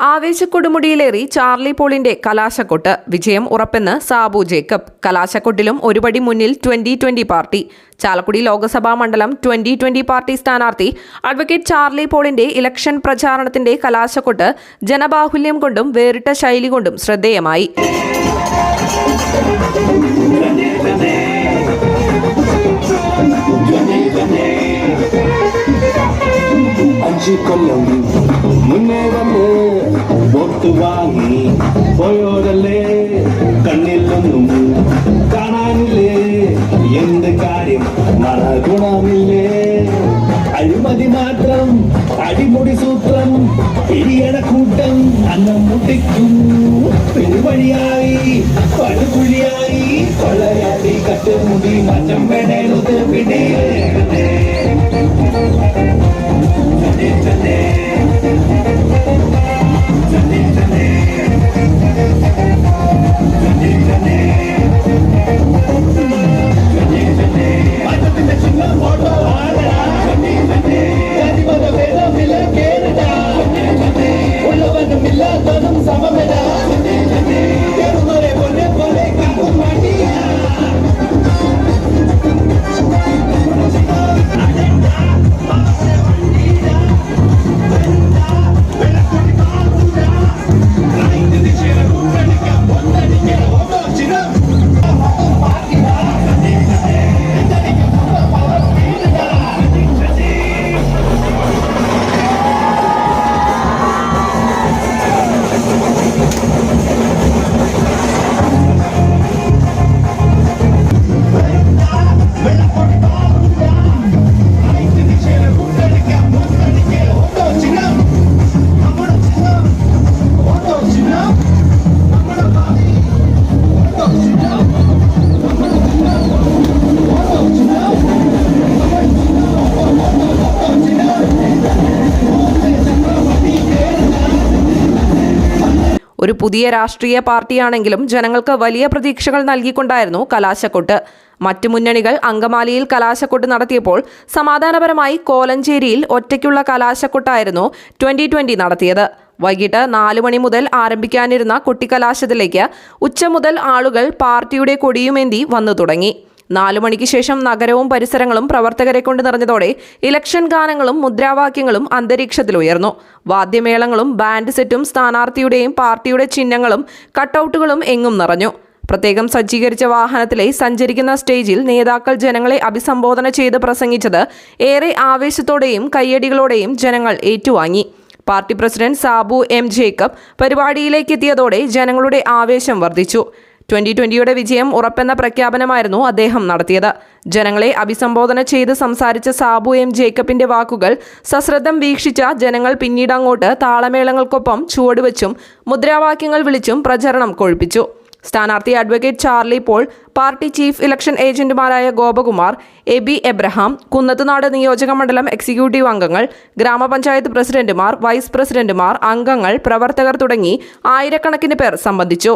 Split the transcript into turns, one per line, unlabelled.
ആവേശക്കൊടുമുടിയിലേറി Charlie പോളിന്റെ കലാശക്കൊട്ട്. വിജയം ഉറപ്പെന്ന് Sabu Jacob. കലാശക്കൊട്ടിലും ഒരുപടി മുന്നിൽ twenty twenty party. Chalakudy Lok Sabha മണ്ഡലം ട്വന്റി ട്വന്റി പാർട്ടി സ്ഥാനാർത്ഥി അഡ്വക്കേറ്റ് ചാർലി പോളിന്റെ ഇലക്ഷൻ പ്രചാരണത്തിന്റെ കലാശക്കൊട്ട് ജനബാഹുല്യം കൊണ്ടും വേറിട്ട ശൈലി കൊണ്ടും ശ്രദ്ധേയമായി.
അഞ്ചു കൊല്ലം മുന്നേ முத்து வாங்கி போயோதல்லே கண்ணில்லும் காணாமில்லே எந்த காரியம் மரகுணமில்லே அழிமதி மாற்றம் அடிமுடி சூத்திரம் பெரியன கூட்டம் அந்த முட்டைக்கும். பெருவழியாய் படுகுழியாய் கொள்ளையாடி கட்ட முடி மஞ்சம் வேணை எல்லா தனும் சமமென
ഒരു പുതിയ രാഷ്ട്രീയ പാർട്ടിയാണെങ്കിലും ജനങ്ങൾക്ക് വലിയ പ്രതീക്ഷകൾ നൽകിക്കൊണ്ടായിരുന്നു കലാശക്കൊട്ട്. മറ്റു മുന്നണികൾ അങ്കമാലിയിൽ കലാശക്കൊട്ട് നടത്തിയപ്പോൾ സമാധാനപരമായി കോലഞ്ചേരിയിൽ ഒറ്റയ്ക്കുള്ള കലാശക്കൊട്ടായിരുന്നു ട്വന്റി ട്വന്റി നടത്തിയത്. വൈകിട്ട് നാലു മണി മുതൽ ആരംഭിക്കാനിരുന്ന കുട്ടിക്കലാശത്തിലേക്ക് ഉച്ച മുതൽ ആളുകൾ പാർട്ടിയുടെ കൊടിയുമേന്തി വന്നു തുടങ്ങി. നാലു മണിക്ക് ശേഷം നഗരവും പരിസരങ്ങളും പ്രവർത്തകരെ കൊണ്ട് നിറഞ്ഞതോടെ ഇലക്ഷൻ ഗാനങ്ങളും മുദ്രാവാക്യങ്ങളും അന്തരീക്ഷത്തിൽ ഉയർന്നു. വാദ്യമേളങ്ങളും ബാൻഡ് സെറ്റും സ്ഥാനാർത്ഥിയുടെയും പാർട്ടിയുടെ ചിഹ്നങ്ങളും കട്ടൗട്ടുകളും എങ്ങും നിറഞ്ഞു. പ്രത്യേകം സജ്ജീകരിച്ച വാഹനത്തിലെ സഞ്ചരിക്കുന്ന സ്റ്റേജിൽ നേതാക്കൾ ജനങ്ങളെ അഭിസംബോധന ചെയ്ത് പ്രസംഗിച്ചത് ഏറെ ആവേശത്തോടെയും കയ്യടികളോടെയും ജനങ്ങൾ ഏറ്റുവാങ്ങി. Party president Sabu M Jacob പരിപാടിയിലേക്ക് എത്തിയതോടെ ജനങ്ങളുടെ ആവേശം വർദ്ധിച്ചു. ട്വന്റി ട്വന്റിയുടെ വിജയം ഉറപ്പെന്ന പ്രഖ്യാപനമായിരുന്നു അദ്ദേഹം നടത്തിയത്. ജനങ്ങളെ അഭിസംബോധന ചെയ്ത് സംസാരിച്ച സാബു എം ജേക്കബിന്റെ വാക്കുകൾ സശ്രദ്ധം വീക്ഷിച്ച ജനങ്ങൾ പിന്നീട് അങ്ങോട്ട് താളമേളങ്ങൾക്കൊപ്പം ചുവടുവെച്ചും മുദ്രാവാക്യങ്ങൾ വിളിച്ചും പ്രചരണം കൊഴുപ്പിച്ചു. സ്ഥാനാർത്ഥി advocate Charlie Paul party chief election ഏജന്റുമാരായ Gopakumar A B Abraham Kunnathunad നിയോജക മണ്ഡലം എക്സിക്യൂട്ടീവ് അംഗങ്ങൾ ഗ്രാമപഞ്ചായത്ത് പ്രസിഡന്റുമാർ വൈസ് പ്രസിഡന്റുമാർ അംഗങ്ങൾ പ്രവർത്തകർ തുടങ്ങി ആയിരക്കണക്കിന് പേർ സംബന്ധിച്ചു.